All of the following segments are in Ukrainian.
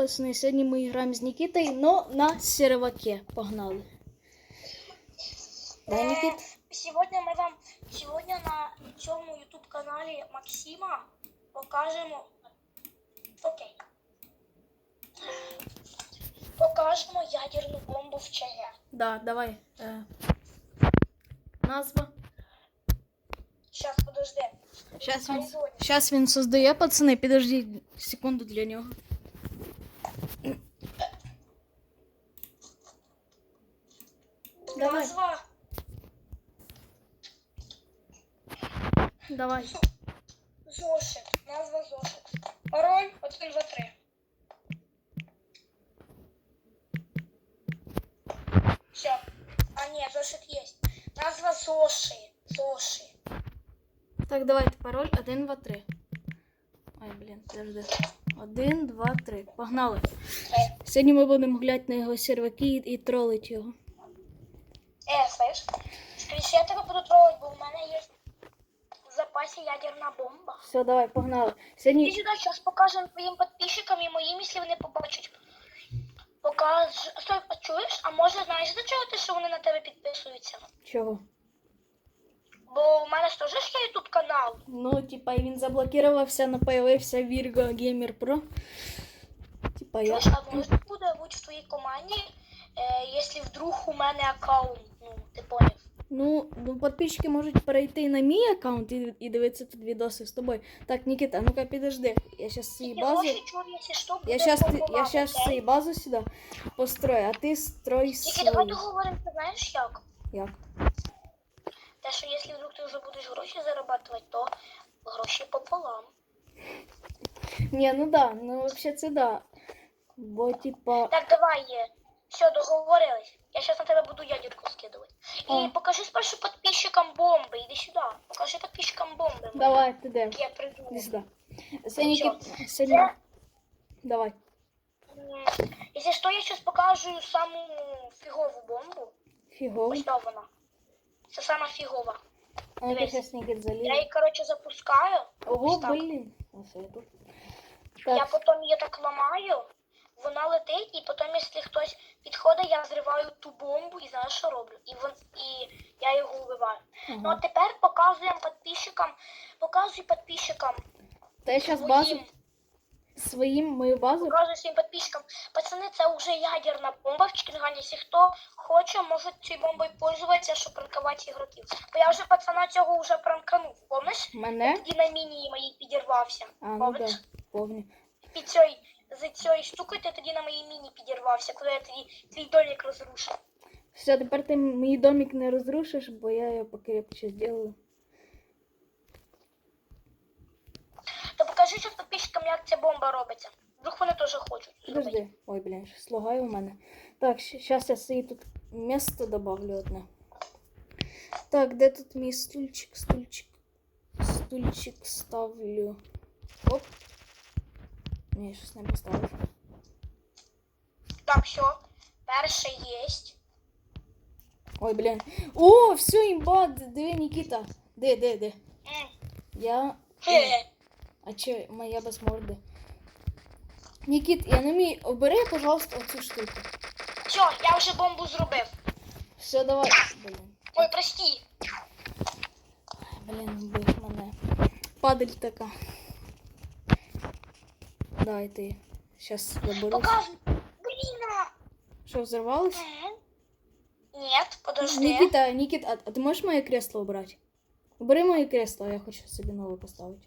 Пацани, Сьогодні ми граємо з Нікітою, но на серваке. Погнали. Да, Нікіт? Сегодня мы вам сегодня на цьому YouTube каналі Максима покажемо. Окей. Покажемо ядерну бомбу в ЧГ. Да, давай. Е, назва. Сейчас, подожди. Сейчас він, він создає, пацани, підождіть секунду для нього. Давай, Назва давай. зошит. Назва зошит. Пароль 1, 2, 3. Все. А нет, зошит есть. Назва Зоши. Зоши. Так, давайте пароль 1, 2, 3. Ой, блін, подожди. 1, 2, 3. Погнали. Сьогодні ми будемо глядати на його серваки і, і тролити його. Е, слышь, скоріше я тебе буду тролить, бо в мене є запасі ядерна бомба. Все, давай, погнали. Сьогодні. сюди, зараз покажемо твоїм підписчикам і моїм, якщо вони побачать. Покаж... Стой, а чуєш? А може знаєш до чого ти, що вони на тебе підписуються? Чого? Бо у мене ж теж є ютуб канал. Ну, типа, він заблокувався, но появився Virgo Gamer Pro. Типа, я. Чуєш, а може буде в твоїй команді, е, якщо вдруг у мене аккаунт, ну. Ну, ну, підписчики можуть перейти на мій аккаунт і, і дивитися тут відоси з тобою. Так, Нікіта, ну-ка підожди. Я зараз Тільки бази. Я сейчас, пополам, я сейчас окей? свою базу сюди построю, а ти строй Тільки давай свою. договоримося, знаєш як? Як? Те, що якщо вдруг ти вже будеш гроші зарабатувати, то гроші пополам. Ні, ну да, ну вообще це да. Бо типа. Так, давай є. Все, договорились. Я зараз на тебе буду ядерку скидувати. І А. покажи спершу підписчикам бомби. Іди сюди. Покажи підписчикам бомби. Давай, ти де? Я. Іди сюди. Сьогодні, Всё. Нікіт- Давай. Якщо що, я зараз покажу саму фігову бомбу. Фігово. Ось то вона. Це сама фігова. А ну ти дивись. зараз Я її, коротше, запускаю. Ого, так. я тут. Я Так, потім її так ламаю, вона летить, і потім, якщо хтось підходить, я зриваю ту бомбу і знаєш, що роблю. І, вон, і я його вбиваю. Ну а тепер показуємо підписчикам, показуй підписчикам Та я зараз базу, своїм, мою базу. показуй своїм підписчикам. Пацани, це вже ядерна бомба в Чикінгані. Якщо хто хоче, може цією бомбою пользуватися, щоб пранкувати ігроків. Бо я вже пацана цього вже пранканув, помниш? Мене? Тоді на міні моїй підірвався. А, ну Помниш? да, помню. Під цією, за цією штукою ти тоді на моїй міні підірвався, коли я тоді твій домик розрушив. Все, тепер ти мій домик не розрушиш, бо я його покрепче зроблю. То покажи зараз підписчикам, як ця бомба робиться. Вдруг вони теж хочуть. Подожди. Ой, блін, лагає у мене. Так, зараз я собі тут місто добавлю одне. Так, де тут мій стульчик, стульчик? Стульчик ставлю. Оп. Ні, щось не поставив. Так, все. Перше єсть. Ой, блін. О, все, імба, диви, Нікіта. Де, де, де? Я. А че, моя без морди? Нікіт, я не вмію. Обери, пожалуйста, оцю штуку. Все, я вже бомбу зробив. Все, давай. Блін. Ой, прости. Блін, вбив мене. Падаль така. Давай ти. Щас заберу. Показуй. Блін. а. Що, взорвалось? Нет, подожди. Нікіта, Нікіт, а, а ти можеш моє кресло обрати? Бери моє кресло, я хочу собі нове поставити.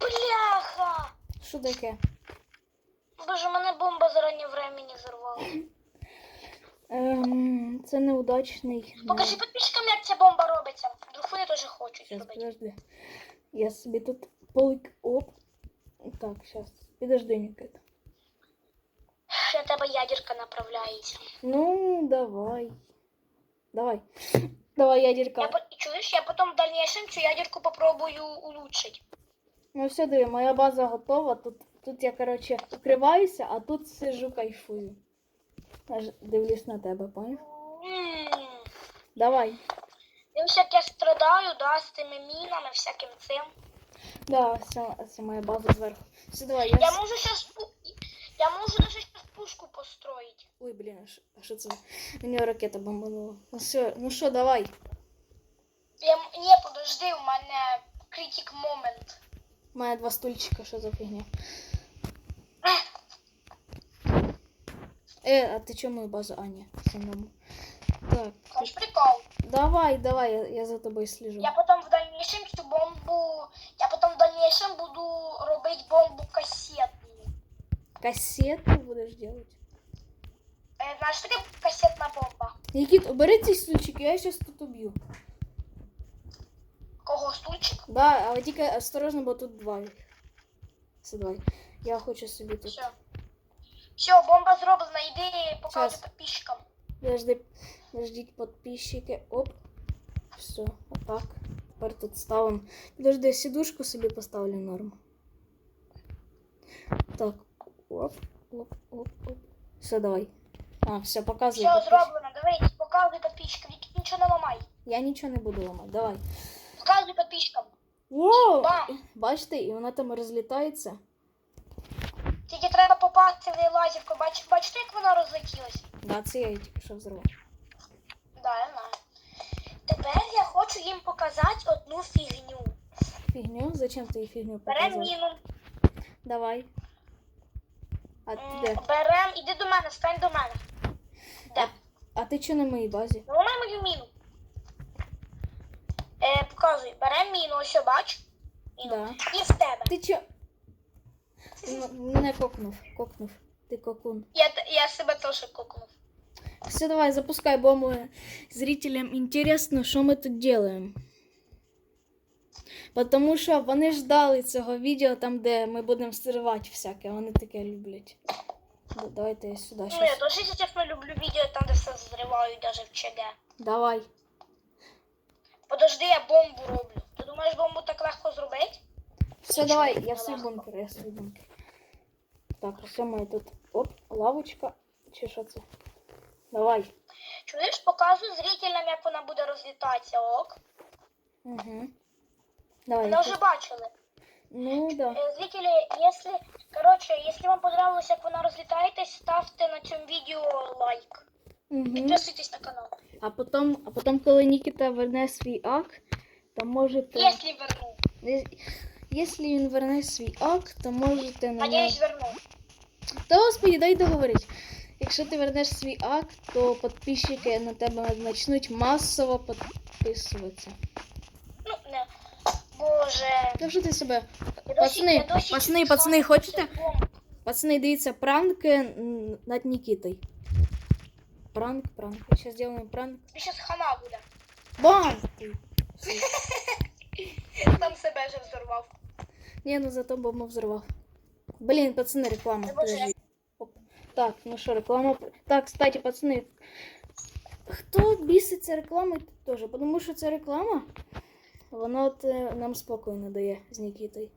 Бляха. Що таке? Боже, мене бомба зарані времени взорвала. Ем, це неудачний. Покажи підписчикам, як ця бомба робиться. Вдруг вони теж хочуть Сейчас, подожди. Я собі тут полик. Оп. Так, сейчас. Підожди, Нікіта. На тебе ядерка направляється. Ну, давай. Давай. Давай, ядерка. Я, чуєш, я потім в дальнейшем цю ядерку попробую улучшить. Ну все, диви, моя база готова. Тут, тут я, короче, укриваюся, а тут сижу, кайфую. Аж дивлюсь на тебе, поняв? Давай. Дивись, як я страдаю, да, з тими мінами, всяким цим. Да, це, це моя база зверху. Все, давай, я... Я с- можу сейчас я можу даже сейчас пушку построить. Ой, блін, а що- а що це? У нього ракета бомбанула. Ну все, ну що, давай. Я, м- ні, подожди, у мене критик момент. У мене два стульчика, що за фігня. Е, а ти чому мою базу? А, ні, це нормально. Так, Це ж прикол. давай, давай, я, я за тобою сліжу. Я потом в дальнейшем цю бомбу. Я потом в дальнейшем буду робити бомбу кассетну. Кассету будеш делать? Е, знаєш, що таке касетна бомба? Нікіт, обери цей стульчик, я зараз тут уб'ю. Кого стульчик? Да, але тільки осторожно, бо тут два. їх. Це давай. Я хочу собі тут. Все. Все, бомба зроблена, іди покажи Щас. підписчикам. Подожди, подождіть, підписчики. Оп. Все, отак. Тепер тут ставимо. Подожди, сідушку собі поставлю норм. Так. Оп, оп, оп, оп. Все, давай. А, все, показуй. Все підпис- зроблено, давай, показуй підписчикам, тільки нічого не ламай. Я нічого не буду ламати. Давай. Показуй підписчикам. Воу! Бам! Бачите, і вона там розлітається. Тільки треба попасти в лазерку. Бач, бачите, як вона розлетілась? Да, це я її тільки що взорвав. Да, я знаю. Тепер я хочу їм показати одну фігню. Фігню? Зачем ти їй фігню Берем міну. Давай. А ти де? Берем, іди до мене, стань до мене. Де? А ти чого на моїй базі? Ну, ламай мою міну. Е, показуй, берем міну, ось бач. Міну. Да. І в тебе. Ти чо? М- мене кокнув. Кокнув. Ти кокун. Я, т- я себе теж кукнув. Все, давай, запускай бомбу. Зрителям інтересно, що ми тут робимо. Тому що вони ждали цього відео, там, де ми будемо стервати всяке. Вони таке люблять. Давайте я сюди Ну, я щас. теж, якщо чесно, люблю відео, там, де все взривають, навіть в ЧГ. Давай. Подожди, я бомбу роблю. Ти думаєш, бомбу так легко зробити? Все, давай, я свій бункер, я в свій бункер. Так, все моє тут. Оп, лавочка. Чи що це? Давай. Чуєш, показуй зрителям, як вона буде розлітатися, ок. Угу. Давай. Вони вже бачили. Ну да. Э, Зрители, если, короче, если вам понравилось, как вы на разлетаетесь, ставьте на цьому відео лайк. Угу. Підписуйтесь на канал. А потім, а потім, коли Нікіта верне свій ак, то можете. Если верну. Е- Якщо він верне свій ак, то можете на нього. Надеюсь, верну. Та господи, дай договорити. Якщо ти вернеш свій ак, то підписчики на тебе почнуть масово підписуватися. Ну, не. Боже. Та що ти себе Пацани, пацани, пацани, хочете? бомба. Пацаны, дивіться, пранк над Никитой. Пранк, пранк. Сейчас сделаем пранк. Тобі щас хана буде. Бам! Сам себе вже взорвав. Не, ну зато бомбу взорвав. Блин, пацаны, реклама. Боже. Так, ну что, реклама. Так, кстати, пацаны. Хто біситься рекламою теж? Тому що це реклама. Вона от е, нам спокою не дає з Нікітою.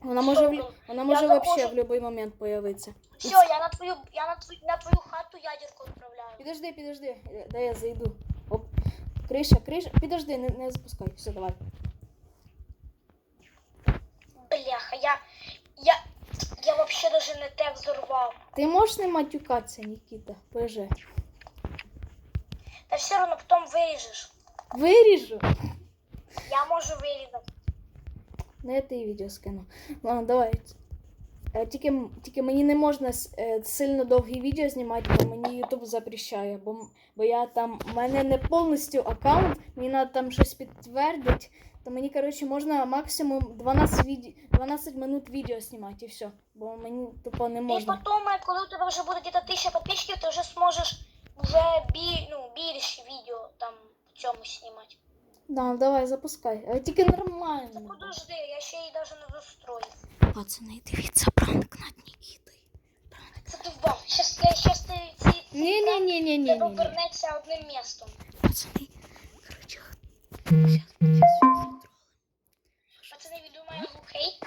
Вона може, в, вона може Я вообще в будь-який момент появитися. Все, я на твою, я на твою, на твою хату ядерку відправляю. Підожди, підожди, Е, дай я зайду. Оп. Криша, криша. Підожди, не, не запускай. Все, давай. Бляха, я, я, я вообще даже не те взорвав. Ти можеш не матюкатися, Нікіта? ПЖ. Та все одно потім виріжеш. Виріжу. Я можу вирізати. Ну, я тобі відео скину. Ладно, давай. Е, Тільки, тільки мені не можна е, сильно довгі відео знімати, бо мені YouTube запрещає. Бо, бо я там. У мене не повністю аккаунт, мені треба там щось підтвердити. То мені, коротше, можна максимум 12, відео, 12 минут відео знімати і все. Бо мені тупо не І можна. потім, е, коли у тебе вже буде десь тисяча підписчиків, ти вже зможеш вже бі, ну, більше відео там в цьому знімати. Да, давай, запускай. Але тільки Та подожди, я ще її навіть не застроїв. Пацани, дивіться пранк над Нікітою. Це дубав. Щас, я щас ти ці Ні, ні, ні, ні, ні, тебе обернеться одним містом. Пацани, Пацани, ви думаєте, окей?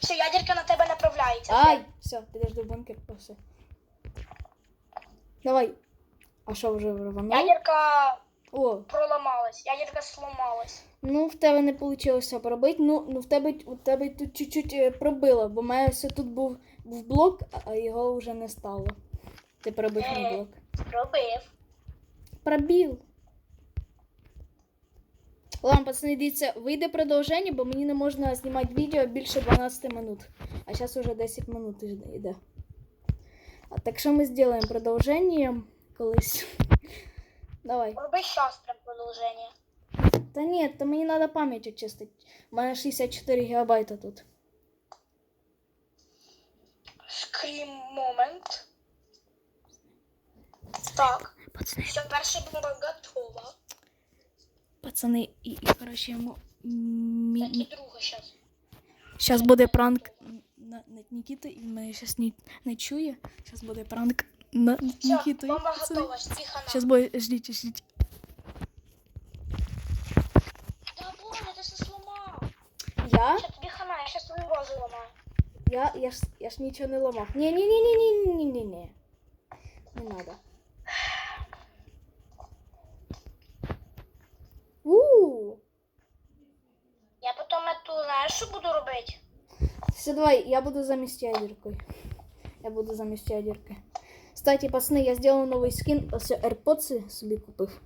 Все, ядерка на тебе направляється. Ай, все, підожди в бункер, все. Давай. А що вже рванув? Ядерка. О, проламалась. Ядерка сломалась. ну в тебе не вийшло пробити. Ну, ну в тебе, у тебе тут чуть-чуть е, пробило, бо в мене все тут був, був блок, а- його вже не стало. Ти пробив Е. блок. Зробив. Пробіл. Ладно, пацани, дивіться, вийде продовження, бо мені не можна знімати відео більше 12 минут. А зараз уже 10 минут іде- йде. А так що ми зробимо продовження колись. Давай. Роби щас прям продовження. Та ні, то мені треба пам'ять очистити. У мене 64 гігабайта тут. Скрім момент. Так. Пацани, Все, перша бомба готова. Пацани, і, і коротше, йому. Так і друга щас. Зараз буде пранк на, на Нікіту, і він мене зараз не, не чує. Зараз буде пранк на Все, Нікіту. бомба готова, тихо на. Зараз буде, ждіть, ждіть. Да, боже, ти все сломав. Я? Ще тобі хана, я щас тобі розу ламаю. Я, я, ж, я ж нічого не ламав. Ні, ні, ні, ні, ні, ні, ні, ні. Не надо. все, давай, я буду замість ядеркою. Я буду замість ядерки. Кстати, пацани, я зробив новий скін. Ось AirPods собі купив.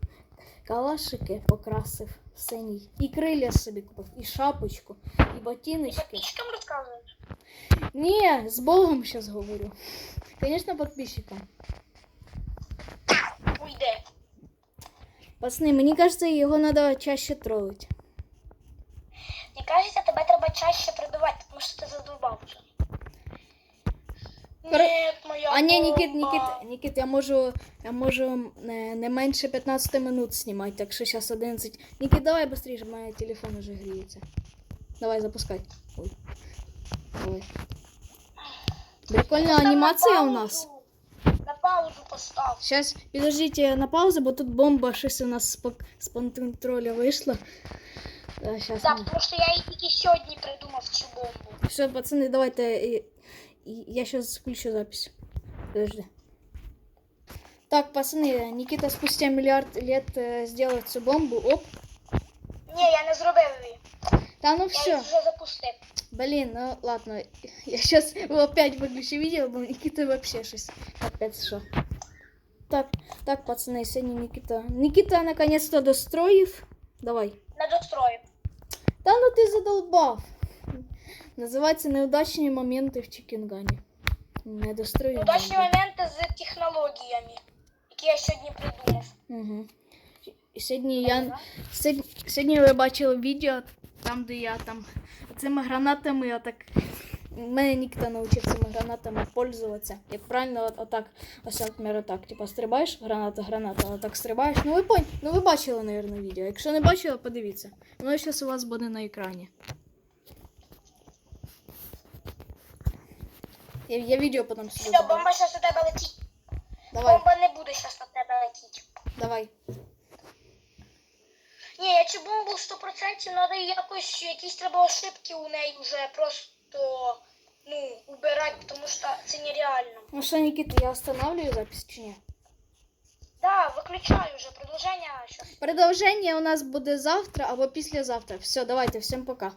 Калашики покрасив в синій. І крилля собі купив, і шапочку, і Ти ботиночки. підписчикам розказуєш? Ні, з Богом зараз говорю. Звісно, підписчикам. Уйде. Пацани, мені кажется, його треба чаще тролити. Мені кажеться, тебе треба чаще прибивати, тому що ти задовбав. Кор- Ні, моя А Нікіт, бомба. Нікіт, Нікіт, я можу, я можу не, не менше 15 минут знімати, так що зараз 11. Нікіт, давай швидше, в мене телефон уже гріється. Давай, запускай. Ой. Давай. Прикольна анімація у нас. На паузу постав. Сейчас, підождіть на паузу, бо тут бомба щось у нас з пок- з контролю вийшла. Да, щас Да, ми- тому що я тільки сьогодні придумав цю бомбу. Все, пацаны, давайте. и- и- Я сейчас включу запись. Подожди. Так, пацаны, Никита спустя миллиард лет э, сделал эту бомбу. Оп. Ні, я не зробив її. Да ну Я все. її вже запустив. Блин, ну ладно. Я сейчас опять выключу видео, бо Никита вообще шесть. Капец, что. Так, так, пацаны, сегодня Никита. Никита наконец-то достроив. Давай. Не достроїв. Ти задолбав. Называется неудачные моменты в Чикингане. Не дострою. Удачні моменти з технологіями, які я сьогодні придумав. Угу. Сьогодні я сьогодні, ви бачили відео, там, де я там цими гранатами отак. Мене ніхто навчив цими гранатами пользуватися. Як правильно, от, отак, ось, наприклад, отак. Типа стрибаєш, граната, граната, отак стрибаєш. Ну ви пон... ну ви бачили, мабуть, відео. Якщо не бачили, подивіться. Воно зараз у вас буде на екрані. Я, я відео потім сюди. Все, бомба зараз у тебе летить. Давай, Бомба не буде зараз на тебе летіти. давай. Ні, я цю бомбу 100% треба якось, якісь треба ошибки у неї вже просто, ну, убирать, потому что это нереально. Ну что, Никита, я останавливаю запись чи ні? Да, выключаю уже продолжение сейчас. Продовження у нас буде завтра або післязавтра. Все, давайте, всім пока.